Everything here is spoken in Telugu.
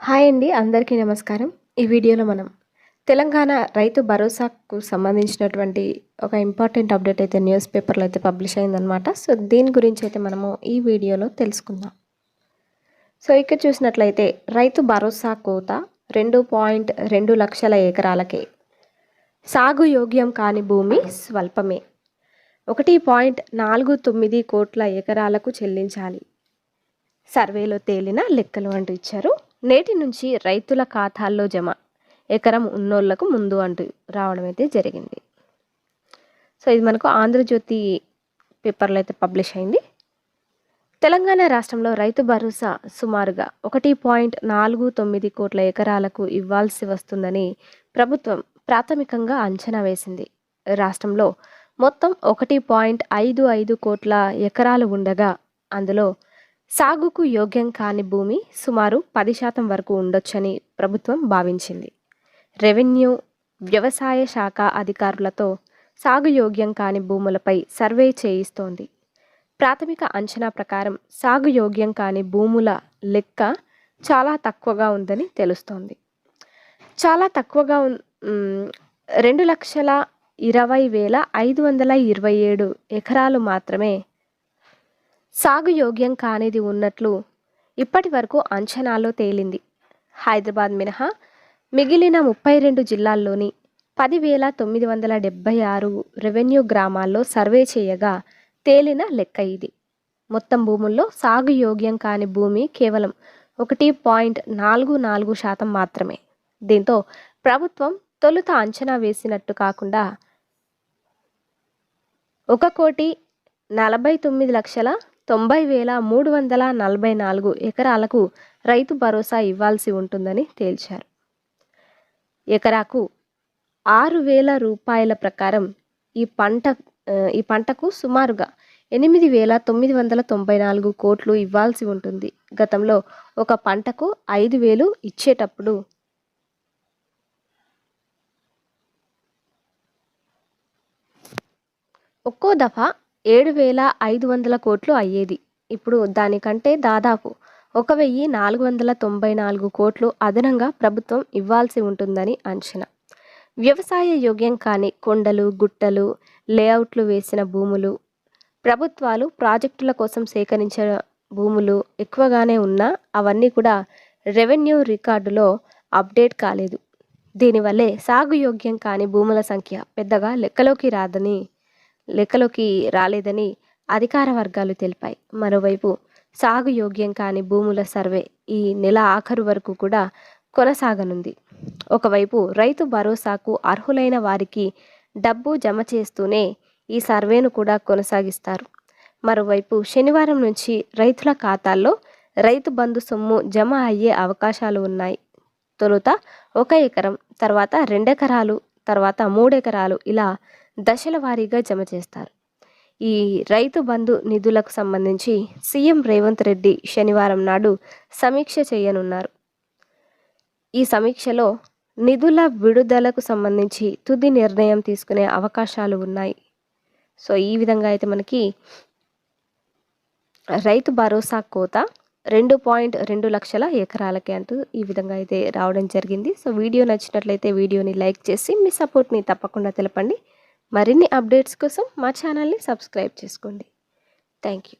హాయ్ అండి అందరికీ నమస్కారం. ఈ వీడియోలో మనం తెలంగాణ రైతు భరోసాకు సంబంధించినటువంటి ఒక ఇంపార్టెంట్ అప్డేట్ అయితే న్యూస్ పేపర్లో అయితే పబ్లిష్ అయిందనమాట సో దీని గురించి అయితే మనము ఈ వీడియోలో తెలుసుకుందాం. సో ఇక్కడ చూసినట్లయితే రైతు భరోసా కోత రెండు పాయింట్ రెండు లక్షల ఎకరాలకే సాగు యోగ్యం కాని భూమి స్వల్పమే. ఒకటి పాయింట్ నాలుగు తొమ్మిది కోట్ల ఎకరాలకు చెల్లించాలి. సర్వేలో తేలిన లెక్కలు అంటూ ఇచ్చారు. నేటి నుంచి రైతుల ఖాతాల్లో జమ ఎకరం ఉన్నోళ్ళకు ముందు అంటూ రావడం అయితే జరిగింది. సో ఇది మనకు ఆంధ్రజ్యోతి పేపర్లో అయితే పబ్లిష్ అయింది. తెలంగాణ రాష్ట్రంలో రైతు భరోసా సుమారుగా ఒకటి పాయింట్ నాలుగు తొమ్మిది కోట్ల ఎకరాలకు ఇవ్వాల్సి వస్తుందని ప్రభుత్వం ప్రాథమికంగా అంచనా వేసింది. రాష్ట్రంలో మొత్తం ఒకటి పాయింట్ ఐదు ఐదు కోట్ల ఎకరాలు ఉండగా అందులో సాగుకు యోగ్యం కాని భూమి సుమారు పది శాతం వరకు ఉండొచ్చని ప్రభుత్వం భావించింది. రెవెన్యూ వ్యవసాయ శాఖ అధికారులతో సాగు యోగ్యం కాని భూములపై సర్వే చేయిస్తోంది. ప్రాథమిక అంచనా ప్రకారం సాగు యోగ్యం కాని భూముల లెక్క చాలా తక్కువగా ఉందని తెలుస్తోంది. చాలా తక్కువగా రెండు లక్షల ఇరవై వేల ఐదు వందల ఇరవై ఏడు ఎకరాలు మాత్రమే సాగు యోగ్యం కానిది ఉన్నట్లు ఇప్పటి వరకు అంచనాలో తేలింది. హైదరాబాద్ మినహా మిగిలిన ముప్పై రెండు జిల్లాల్లోని పదివేల తొమ్మిది వందల డెబ్బై ఆరు రెవెన్యూ గ్రామాల్లో సర్వే చేయగా తేలిన లెక్క ఇది. మొత్తం భూముల్లో సాగు యోగ్యం కాని భూమి కేవలం ఒకటి పాయింట్ నాలుగు నాలుగు శాతం మాత్రమే. దీంతో ప్రభుత్వం తొలుత అంచనా వేసినట్టు కాకుండా ఒక కోటి నలభై తొమ్మిది లక్షల తొంభై వేల మూడు వందల నలభై నాలుగు ఎకరాలకు రైతు భరోసా ఇవ్వాల్సి ఉంటుందని తేల్చారు. ఎకరాకు ఆరు వేల రూపాయల ప్రకారం ఈ పంట ఈ పంటకు సుమారుగా ఎనిమిది వేల తొమ్మిది వందల తొంభై నాలుగు కోట్లు ఇవ్వాల్సి ఉంటుంది. గతంలో ఒక పంటకు ఐదు వేలు ఇచ్చేటప్పుడు ఒక్కో దఫా ఏడు వేల ఐదు వందల కోట్లు అయ్యేది. ఇప్పుడు దానికంటే దాదాపు ఒక వెయ్యి నాలుగు వందల తొంభై నాలుగు కోట్లు అదనంగా ప్రభుత్వం ఇవ్వాల్సి ఉంటుందని అంచనా. వ్యవసాయ యోగ్యం కాని కొండలు గుట్టలు లేఅవుట్లు వేసిన భూములు ప్రభుత్వాలు ప్రాజెక్టుల కోసం సేకరించిన భూములు ఎక్కువగానే ఉన్నా అవన్నీ కూడా రెవెన్యూ రికార్డులో అప్డేట్ కాలేదు. దీనివల్లే సాగు యోగ్యం కాని భూముల సంఖ్య పెద్దగా లెక్కలోకి రాదని లెక్కలోకి రాలేదని అధికార వర్గాలు తెలిపాయి. మరోవైపు సాగు యోగ్యం కాని భూముల సర్వే ఈ నెల ఆఖరు వరకు కూడా కొనసాగనుంది. ఒకవైపు రైతు భరోసాకు అర్హులైన వారికి డబ్బు జమ చేస్తూనే ఈ సర్వేను కూడా కొనసాగిస్తారు. మరోవైపు శనివారం నుంచి రైతుల ఖాతాల్లో రైతు బంధు సొమ్ము జమ అయ్యే అవకాశాలు ఉన్నాయి. తొలుత ఒక ఎకరం తర్వాత రెండెకరాలు తర్వాత మూడెకరాలు ఇలా దశల వారీగా జమ చేస్తారు. ఈ రైతు బంధు నిధులకు సంబంధించి సీఎం రేవంత్ రెడ్డి శనివారం నాడు సమీక్ష చేయనున్నారు. ఈ సమీక్షలో నిధుల విడుదలకు సంబంధించి తుది నిర్ణయం తీసుకునే అవకాశాలు ఉన్నాయి. సో ఈ విధంగా అయితే మనకి రైతు భరోసా కోత రెండు పాయింట్ రెండు లక్షల ఎకరాలకి అంటూ ఈ విధంగా అయితే రావడం జరిగింది. సో వీడియో నచ్చినట్లయితే వీడియోని లైక్ చేసి మీ సపోర్ట్ని తప్పకుండా తెలపండి. మరిన్ని అప్డేట్స్ కోసం మా ఛానల్ని సబ్స్క్రైబ్ చేసుకోండి. Thank you.